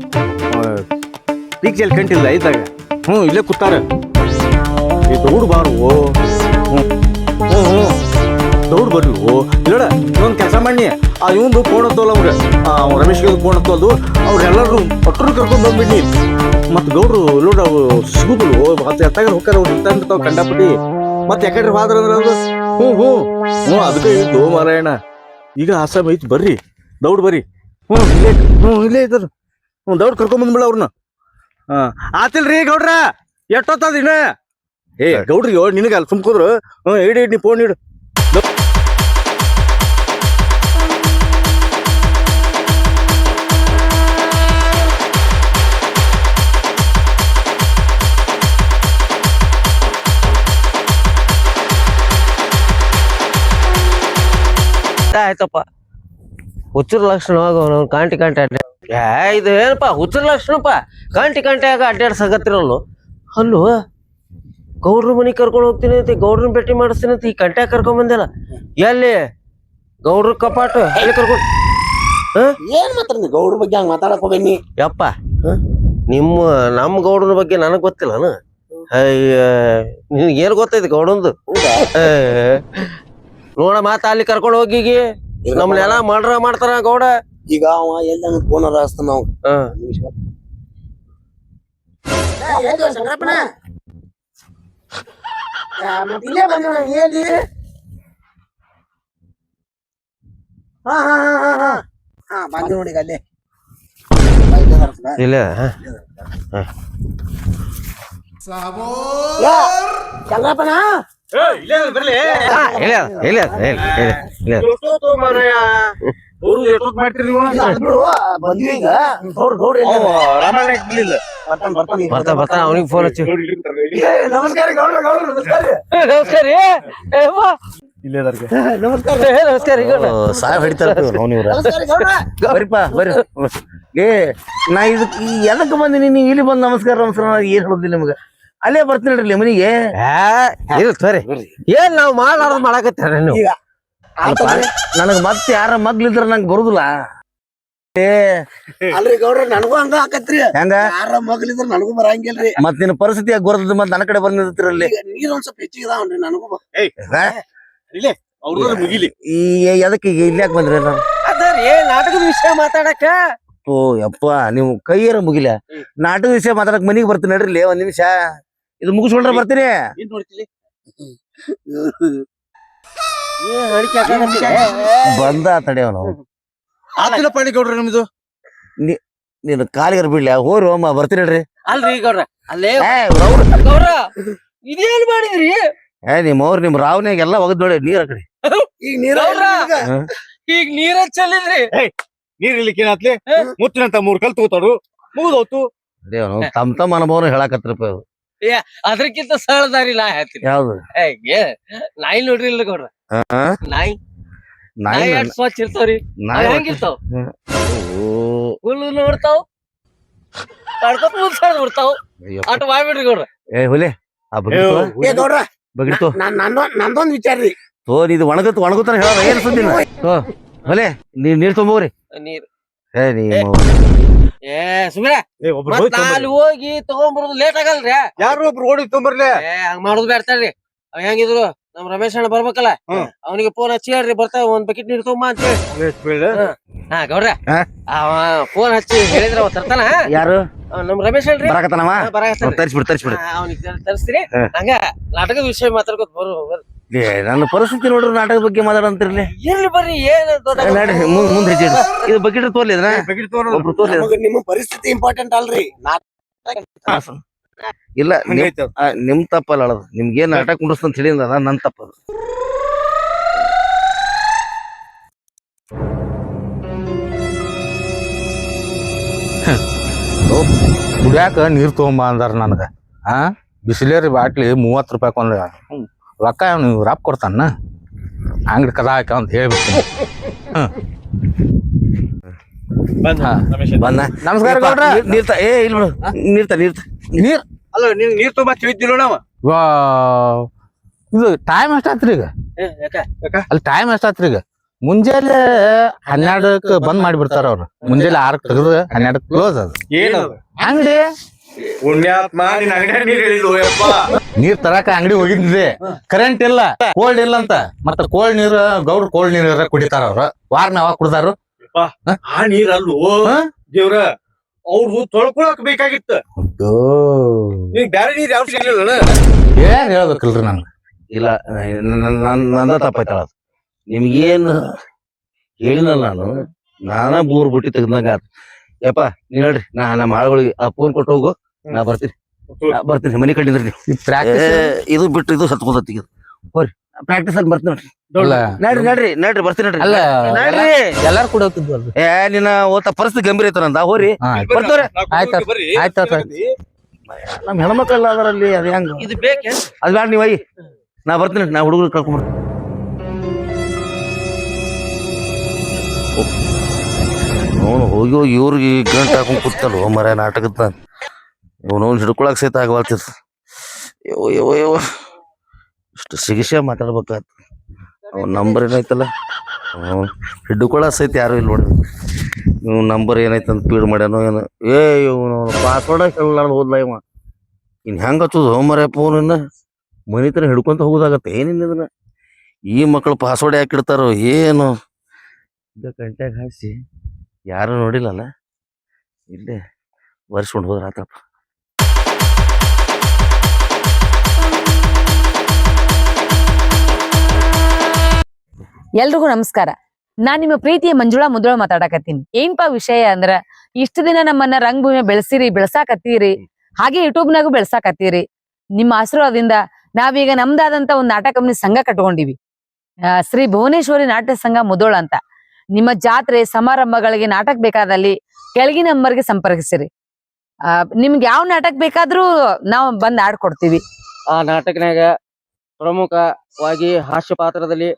ಪೀಕ್ಸಲ್ಲಿ ಇಲ್ಲ ಐತಾಗ ಹ್ಞೂ, ಇಲ್ಲೇ ಕೂತಾರ. ದೌಡ್ ಬಾರು ಹ್ಞೂ ಹ್ಞೂ ಹ್ಞೂ. ದೌಡ್ ಬರ್ರಿ ಓ. ಇಲ್ಲ ಇನ್ನೊಂದು ಕೆಲಸ ಮಾಡಿ ಆ ಇವಂದು ಫೋನ್ ಹತ್ತೋಲ್ಲ ಅವ್ರೆ ರಮೇಶ್ ರಮೇಶ್ಗೆ ಫೋನ್ ಹತ್ತೋದು ಅವ್ರೆಲ್ಲರೂ ಒಟ್ಟರು ಕರ್ಕೊಂಡು ಬಂದ್ಬಿಡಿ ಮತ್ತು ಗೌಡ್ರು, ಲೋಡ್, ಅವು ಸಿಗುದಿಲ್ಲ ಮತ್ತೆ ಎತ್ತಾಗ ಹೋಗ್ತಾರೆ ಅವ್ರು ಇರ್ತಾವ ಕಂಡಪಟ್ಟಿ. ಮತ್ತೆ ಯಾಕಡ್ರಿ ಹೋದ್ರ ಅಂದ್ರೆ ಅದು. ಹ್ಞೂ ಹ್ಞೂ. ಹ್ಞೂ, ಅದಕ್ಕೆ ಇದ್ದು ಮಾರಾಯಣ. ಈಗ ಆಸಾಮ್ ಐತಿ, ಬರ್ರಿ, ದೌಡ್ ಬರ್ರಿ. ಹ್ಞೂ, ಇಲ್ಲೇ ಹ್ಞೂ, ಇಲ್ಲೇ ಇದ್ದಾರೆ ಹ್ಞೂ, ದೌಡ್ ಕರ್ಕೊಂಡ್ ಬಂದ್ಬಿಡ ಅವ್ರನ್ನ. ಹಾ, ಆತಿಲ್ರಿ ಗೌಡ್ರ ಎಷ್ಟೊತ್ತದ ಏ, ಗೌಡ್ರಿ ನಿನಗೆ ಅಲ್ಲಿ ಸುಮ್ಕೋದ್ರು. ಹ್ಞೂ, ಇಡಿ ಇಡಿ ಫೋನ್ ಇಡು. ಆಯ್ತಪ್ಪ. ಹುಚ್ಚರ ಲಕ್ಷಣ ಅವನು ಕಾಂಟಿ ಕಾಂಟಿ ಅಡ್ಡ ಏ ಇದು ಏನಪ್ಪ ಹುಚ್ಚರ ಲಕ್ಷಣಪ್ಪ ಕಾಂಟಿ ಕಾಂಟಿಯಾಗ ಅಡ್ಡಾಡ್ಸಕತ್ತಿರಲ್ಲ ಅಲ್ಲೋ ಗೌಡ್ರ ಮನೆ ಕರ್ಕೊಂಡು ಹೋಗ್ತೀನಿ ಅಂತ ಗೌಡ್ರನ್ನ ಭೇಟಿ ಮಾಡಿಸ್ತೀನಿ ಅಂತ ಈ ಕಂಟ್ಯಾಗ ಕರ್ಕೊಂಡ್ ಬಂದಿಲ್ಲ. ಎಲ್ಲಿ? ಗೌಡ್ರ ಕಪಾಟ ಎಲ್ಲಿ ಕರ್ಕೊಂಡು ಏನ್ ಮಾತ್ರ ಗೌಡ್ರ ಬಗ್ಗೆ ಹಂಗ ಮಾತಾಡಕ್ ಹೋಗ್ಬೇನಿ? ಯಪ್ಪ ನಿಮ್ಮ ನಮ್ಮ ಗೌಡನ ಬಗ್ಗೆ ನನಗೆ ಗೊತ್ತಿಲ್ಲ ಅಯ್ಯ ಏನ್ ಗೊತ್ತೈತಿ ಗೌಡಂದು ನೋಡ ಮಾತ ಅಲ್ಲಿ ಕರ್ಕೊಂಡು ಹೋಗಿಗಿ ನಮ್ಮನ್ನೆಲ್ಲ ಮಾಡ್ರ ಮಾಡ್ತಾರ ಗೌಡ. ಈಗ ಅವ ಎಲ್ಲ ಫೋನ್ ಹಸ್ತಾನ ನಾವು ಹಾ. ಇಲ್ಲೇ ಬಂದ ಬರ್ತಾ ಬರ್ತಾ ಅವನಿಗೆ ಫೋನ್ ಹಚ್ಚಿ. ನಮಸ್ಕಾರ ಏ. ನಮಸ್ಕಾರ ಸಾಹೇಬ್ ಹಿಡಿತಾರ ನಾ ಇದಕ್ ಈ ಎದಕ್ ಬಂದಿನಿ? ನೀವು ಇಲ್ಲಿ ಬಂದ್ ನಮಸ್ಕಾರ ನಮಸ್ಕಾರ ಏನ್ ಹೇಳುದಿಲ್ಲ ನಿಮ್ಗೆ? ಅಲ್ಲೇ ಬರ್ತೀನಿ ನೋಡ್ರಿ ಮನಿಗೆ. ಇಲ್ಲ ಸರಿ ಏನ್ ನಾವ್ ಮಾಡ ಮಾಡಾಕತ್ತೀರ ನೀವು? ಈಗ ನನಗ್ ಮತ್ತೆ ಯಾರ ಮಗ್ಲಿದ್ರ ನಂಗೆ ಬರುದಿಲ್ಲ. ಏ ಅಲ್ರಿ ಗೌಡ್ರ ನನಗೂ ಹಂಗ ಆಕತ್ರಿ. ಹೆಂಗ? ಯಾರ ಮಗ್ಲಿದ್ರ ನನಗೂ ಬರಂಗಿಲ್ರಿ. ಮತ್ ನಿನ್ನ ಪರಿಸ್ಥಿತಿ ಗೊರದ ಮತ್ ನನ್ನ ಕಡೆ ಬಂದಿರ್ತಿರಲ್ಲಿ ಈಗ ನೀರ್ ಒಂದ್ ಸ್ವಲ್ಪ ಹೆಚ್ಚಿಗೆ ಇದಾವನ್ರಿ ನನಗೂ. ಬ- ಅವ್ರದ್ದು ಮುಗಿಲಿ. ಈ ಎದಕ್ಕೆ ಈಗ ಇಲ್ಲಿ ಯಾಕೆ ಬಂದ್ರಿ ನಾವು ಅದರಿ ನಾಟಕದ ವಿಷಯ ಮಾತಾಡಕ ಓ ಯಪ್ಪ ನೀವು ಕೈಯರ ಮುಗಿಲ. ನಾಟಕ ವಿಷಯ ಮಾತಾಡಕ್ ಮನಿಗೆ ಬರ್ತೀನಿ ನಡ್ರಿ ಒಂದ್ ನಿಮಿಷ. ಇದು ಮುಗಿಸ್ಕೊಂಡ್ರೆ ಬರ್ತೀನಿ ಏನ್ ನೋಡ್ತಿಲಿ ಏನ್ ಅಡಿಕೆ? ಬಂದ ತಡೆ ಅವನು. ಆತಿಲ್ಲ ಪಾಡಿ ಗೌಡ್ರ ನಿಮ್ದು? ನೀನು ಕಾಲಿಗರ್ ಬಿಡ್ಲಿ ಹೋರಿ ಅಮ್ಮ ಬರ್ತೀನಿ ಹೇಳ್ರಿ. ಅಲ್ರಿ ಗೌಡ್ರ ಅಲ್ಲೇ. ಏ ಅವ್ರು ಗೌಡ್ರ ಇದೇನ್ ಮಾಡಿದ್ರಿ? ಏ ನಿಮ್ಮ ಅವ್ರು ನಿಮ್ ರಾವ್ನ್ಯಾಗ ಎಲ್ಲ ಒಗದ್ ನೋಡಿ ನೀರ್ ಕಡೆ. ಈಗ ನೀರ ಗೌಡ್ರ ಈಗ? ನೀರ ಚೆಲ್ಲಿದ್ರಿ. ನೀರ್ ಇರ್ಲಿಕ್ಕೆ ಏನಾತ್ಲಿ ಮುತ್ತಿನಂತ ಮೂರ್ ಕಲ್ ತಗೋತಾರು ಮುಗಿದೋತು ತಮ್ಮ ತಮ್ಮ ಅನುಭವನ ಹೇಳಕತ್ರಪ್ಪ ಇವ್ರು. ಅದಕ್ಕಿಂತ ಸರಳದಾರಿ ನಾ ಹೇಳ್ತೀನಿ. ಯಾವ್ದು? ಏ, ನಾಯಿ ನೋಡ್ರಿ ಇಲ್ಲ ಗೌಡ್ರ. ಆ? ನಾಯಿ. ನಾಯಿ ನಾಯಿ ಎಷ್ಟ್ ಸ್ವಚ್ಛ ಇರ್ತಾವ್ರಿ. ನಾಯಿ ಅವ್ ಹೆಂಗಿರ್ತಾವ್? ಓ. ಹುಲ್ಲು ನೋಡ್ತಾವ್. ಕಡ್ಕೊತ್ ಮುಂದ್ ಸರ್ ಬಿಡ್ತಾವ್ ಅಯ್ಯಪ್ಪ. ಆಟ ಮಾಡ್ಬಿಡ್ರಿ ಗೌಡ್ರ. ಏ ಹುಲಿ ಆ ಏ ಗೌಡ್ರ. ಬಗಿತ್ತು ನಾನ್ ನಂದೊಂದ್ ನಂದೊಂದ್ ವಿಚಾರ ರೀ ತೋ ಇದು ಒಣಗತ್ ಒಣಗುತ್ತಾನ ಹೇಳ ಏನ್ ಸುದ್ದಿನ? ತೋ ಹೊಲೆ ನೀ ನೀರ್ ತುಂಬ್ರಿ ನೀರ್. ಹೇ ನೀ ಏ ಸುಮ್ನೆ. ಏ, ಒಬ್ರು ಹೋಗಿ. ಅಲ್ಲಿ ಹೋಗಿ ತಗೊಂಡ್ಬರೋದು ಲೇಟ್ ಆಗಲ್ರಿ. ಯಾರು ಒಬ್ರು ಓಡಿ ತೊಂಬರ್ಲೆ? ಏ ಹಂಗ್ ಮಾಡೋದು ಬೇಡ್ತಾರ್ರಿ ಅವ್ ಹೆಂಗಿದ್ರು ನಮ್ ರಮೇಶ್ ಅಣ್ಣ ಬರ್ಬೇಕಲ್ಲ? ಹ್ಮ್. ಅವನಿಗೆ ಫೋನ್ ಹಚ್ಚಿ ಹೇಳ್ರಿ ಬರ್ತಾವ ಒಂದ್ ಬಕೆಟ್ ನೀರ್ ತೊಗೊಂಬ ಅಂತ ಹೇಳಿ. ಹಾ ಗೌಡ್ರ. ಹಾ? ಅವ ಫೋನ್ ಹಚ್ಚಿ ಹೇಳಿದ್ರ ಅವ ತರ್ತಾನ? ಯಾರು? ಅವ್ ನಮ್ ರಮೇಶ್ ಅಲ್ರಿ ಬರಾಕತ್ತಾನವ ಬರಾಕತ್ತಾನ ತರಿಸ್ಬಿಡ್ ತರಿಸ್ಬಿಡ್. ಅವನಿಗೆ ತರಿಸ್ತೀರಿ. ಹಾ. ಹಂಗ ನಾಟಕದ ವಿಷಯ ಮಾತಾಡ್ಕೊತ ಬರು ಬರ್ರಿ. ಏ ನನ್ನ ಪರಿಸ್ಥಿತಿ ನೋಡ್ರಿ ನಾಟಕದ ಬಗ್ಗೆ ಮಾತಾಡಂತಿರ್ಲಿ. ಇರ್ಲಿ ಬರ್ರಿ ಏನು ದೊಡ್ಡ ನಡ್ರಿ ಮುಂದ್ ಮುಂದ್ ಹೆಜ್ಜೆ ಇಡು. ಇದು ಬಕೆಟ್ ತೋರ್ಲಿ ಇದನ್ನ. ಒಬ್ರು ತೋರ್ಲಿ ನಮಗ ನಿಮ್ಮ ಪರಿಸ್ಥಿತಿ ಇಂಪಾರ್ಟೆಂಟ್ ಅಲ್ರಿ. ಇಲ್ಲ ನಿಮ್- ಆ, ನಿಮ್ ತಪ್ಪಲ್ಲ ಅಳದು ನಿಮ್ಗೆ ಏನ್ ನಾಟಕ ಕುಂಡ್ರಸ್ತಂತ ಹೇಳಿದ ನನ್ ತಪ್ಪದು ಕುಡಿಯಾಕ ನೀರ್ ತಗೊಂಬ ಅಂದಾರ ನನಗ. ಆ? ಬಿಸಿಲೇರಿ ಬಾಟ್ಲಿ ಮೂವತ್ತು ರೂಪಾಯಿ ಒಂದ್ ರೊಕ್ಕ ನೀವು ರಾಪ್ ಕೊಡ್ತಾನ? ಅಂಗಡಿ ಕದ ಹಾಕ ಅಂತ ಹೇಳ್ಬಿಡ್ತೀನಿ ಹಾ. ಬಂದ ನಮಸ್ಕಾರ ನೀರ್ತ ಗೌಡ್ರ. ಏ ಇಲ್ಲ ನೋಡು ನೀರ್ತ ತ ನೀರ್? ನೀರ್ ಅಲ್ಲ ನೀನ್ ನೀರ್ ತುಂಬಾ ತಿಳಿದಿಲ್ಲ ನಾವು. ಇದು ಟೈಮ್ ಎಷ್ಟಾತ್ರಿ ಈಗ? ಅಲ್ಲಿ ಟೈಮ್ ಎಷ್ಟಾತ್ರಿ ಈಗ? ಮುಂಜಾನೆ ಹನ್ನೆರಡಕ್ಕೆ ಬಂದ್ ಮಾಡಿಬಿಡ್ತಾರ ಅವ್ರು. ಮುಂಜಾನೆ ಆರಕ್ಕೆ ತೆಗೆದು ಹನ್ನೆರಡಕ್ಕೆ ಕ್ಲೋಸ್ ಅದು. ಏನು ಅಂಗಡಿ ಪುಣ್ಯಾತ್ಮ ನಿನ್ ಅಂಗಡಿ ನೀರ್ ಹೇಳಿದ್ಲು ಯಪ್ಪ ನೀರ್ ತರಕ ಅಂಗಡಿ ಹೋಗಿದ್ದೆ ಕರೆಂಟ್ ಇಲ್ಲ ಕೋಲ್ಡ್ ಇಲ್ಲ ಅಂತ. ಮತ್ತ ಕೋಲ್ಡ್ ನೀರ್ ಗೌಡ್ರ ಕೋಲ್ಡ್ ನೀರ್ ಕುಡಿತಾರ ಅವ್ರ. ವಾರ ಯಾವಾಗ ಕುಡ್ದಾರು? ಆ ನೀರ್ ಅಲ್ವ ಹಾ? ದೇವ್ರ ಅವ್ರು ತೊಳ್ಕೊಳಕ್ ಬೇಕಾಗಿತ್ತ. ಬ್ಯಾರೆ ನೀರ್ ಯಾವ ಸಿಗ್ಲಿಲ್ಲ ಏನ್ ಹೇಳ್ಬೇಕಲ್ರಿ ನಾನು ಇಲ್ಲ ನಂದ ತಪ್ಪಾಯ್ತಾಳ ನಿಮ್ಗೇನ್ ಹೇಳಿನಲ್ಲ ನಾನು? ನಾನ ಬೂರ್ ಬುಟ್ಟಿ ತೆಗ್ದಂಗ ಆತ್. ಯಪ್ಪ ನೀ ಹೇಳ್ರಿ ನಾ ನಮ್ಮ ಆಳುಗಳಿಗೆ ಆ ಫೋನ್ ಕೊಟ್ಟು ಹೋಗು ನಾ ಬರ್ತೀನಿ. ನಾ ಬರ್ತೀನಿ ಮನಿ ಕಟ್ಟಿದ್ರಿ ಈ ಪ್ರಾಕ್ಟೀಸ್ ಇದು ಬಿಟ್ಟು ಇದು ಸತ್ಕೋದತ್ತಿ ಹೋರಿ ಪ್ರಾಕ್ಟೀಸ್ ಅಲ್ಲಿ ಬರ್ತೀನಿ ನೋಡ್ರಿ. ನಡ್ರಿ ನಡ್ರಿ ನಡ್ರಿ ಬರ್ತೀನಿ ನಡ್ರಿ. ಅಲ್ಲ ನಡ್ರಿ. ಎಲ್ಲಾರು ಕೂಡ ಏ ನಿನ್ನ ಓತ ಪರಿಸ್ಥಿತಿ ಗಂಭೀರ ಐತ ನಂದ ಹೋರಿ. ಬರ್ತವ್ರೆ ಆಯ್ತು. ಆಯ್ತು ನಮ್ ಹೆಣ್ಮಕ್ಳೆಲ್ಲ ಅದರಲ್ಲಿ ಅದ ಹೆಂಗ? ಇದು ಬೇಕೆ? ಅದ್ ಬೇಡ ನೀವ್ ನಾ ಬರ್ತೀನಿ ನಾ ಹುಡುಗರು ಕರ್ಕೊಂಡ್ ಅವನು ಹೋಗಿ ಹೋಗಿ ಇವ್ರಿಗೆ ಗಂಟು ಹಾಕೊಂಡು ಕೂತಲ್ವ ಮರ ನಾಟಕದ ಇವನು ಹಿಡ್ಕೊಳಕ್ ಸಹಿತ ಆಗವಾಲ್ತಿರ್ ಯೋ ಯೋ ಯೋ ಇಷ್ಟು ಸಿಗಿಸ ಮಾತಾಡ್ಬೇಕಾತ್ ಅವ್ನ ನಂಬರ್ ಏನಾಯ್ತಲ್ಲ? ಅವ್ನು ಹಿಡ್ಕೊಳ ಸಹಿತ ಯಾರು ಇಲ್ಲ ನೋಡಿ. ಇವ್ ನಂಬರ್ ಏನಾಯ್ತು ಅಂತ ಫೀಡ್ ಮಾಡ್ಯಾನೋ ಏನೋ. ಏ, ಇವನು ಪಾಸ್ವರ್ಡ್ ಹೇಳಲಾರ್ದು ಹೋದ್ಲ ಇವ. ಇನ್ ಹೆಂಗ್ ಹಚ್ಚೋದು ಮರ ಫೋನ್ ಇನ್ನ? ಮನಿತ್ರ ಹಿಡ್ಕೊಂತ ಹೋಗೋದಾಗತ್ತೆ ಏನಿನ್ನ ಇದನ್ನ? ಈ ಮಕ್ಕಳು ಪಾಸ್ವರ್ಡ್ ಯಾಕೆ ಇಡ್ತಾರೋ, ಏನು? ಇದ ಗಂಟ್ಯಾಗ ಹಾಸಿ ಯಾರು ನೋಡಿಲ್ಲಲ್ಲ? ಇಲ್ಲೇ ಒರೆಸ್ಕೊಂಡು ಹೋದ್ರೆ ಆತಪ್ಪ. ಎಲ್ರಿಗೂ ನಮಸ್ಕಾರ. ನಾ ನಿಮ್ಮ ಪ್ರೀತಿಯ ಮಂಜುಳಾ ಮುದ್ರೋಳ ಮಾತಾಡಕತ್ತೀನಿ. ಏನ್ಪಾ ವಿಷಯ ಅಂದ್ರ ಇಷ್ಟ ದಿನ ನಮ್ಮನ್ನ ರಂಗಭೂಮಿ ಬೆಳೆಸಿರಿ ಬೆಳಸಾಕತ್ತೀರಿ ಹಾಗೆ ಯೂಟ್ಯೂಬ್ನಾಗೂ ಬೆಳ್ಸಾಕತ್ತೀರಿ. ನಿಮ್ಮ ಆಶೀರ್ವಾದದಿಂದ ನಾವೀಗ ನಮ್ದಾದಂತ ಒಂದು ನಾಟಕ ಕಂಪನಿ ಸಂಘ ಕಟ್ಕೊಂಡಿವಿ. ಶ್ರೀ ಭುವನೇಶ್ವರಿ ನಾಟ್ಯ ಸಂಘ ಮುದೋಳ ಅಂತ. ನಿಮ್ಮ ಜಾತ್ರೆ ಸಮಾರಂಭಗಳಿಗೆ ನಾಟಕ ಬೇಕಾದಲ್ಲಿ ಕೆಳಗಿನ ನಂಬರ್ಗೆ ಸಂಪರ್ಕಿಸಿರಿ. ಆ, ನಿಮ್ಗೆ ಯಾವ ನಾಟಕ ಬೇಕಾದ್ರೂ ನಾವು ಬಂದ್ ಆಡ್ಕೊಡ್ತೀವಿ. ಆ ನಾಟಕನಾಗ ಪ್ರಮುಖವಾಗಿ ಹಾಸ್ಯ ಪಾತ್ರದಲ್ಲಿ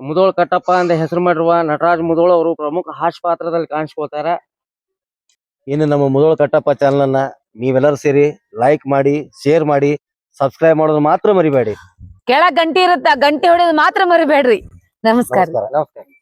ಮುದೋಳ್ ಕಟ್ಟಪ್ಪ ಅಂತ ಹೆಸರು ಮಾಡಿರುವ ನಟರಾಜ್ ಮುದೋಳ್ ಅವರು ಪ್ರಮುಖ ಹಾಸ್ಯ ಪಾತ್ರದಲ್ಲಿ ಕಾಣಿಸ್ಕೊಳ್ತಾರೆ. ಇನ್ನು ನಮ್ಮ ಮುದೋಳ ಕಟ್ಟಪ್ಪ ಚಾನಲ್ ನೀವೆಲ್ಲರೂ ಸೇರಿ ಲೈಕ್ ಮಾಡಿ ಶೇರ್ ಮಾಡಿ ಸಬ್ಸ್ಕ್ರೈಬ್ ಮಾಡೋದು ಮಾತ್ರ ಮರಿಬೇಡಿ. ಕೆಳ ಗಂಟೆ ಇರುತ್ತ ಗಂಟೆ ಹೊಡೆಯೋದು ಮಾತ್ರ ಮರಿಬೇಡ್ರಿ. ನಮಸ್ಕಾರ. ನಮಸ್ಕಾರ. ನಮಸ್ಕಾರ.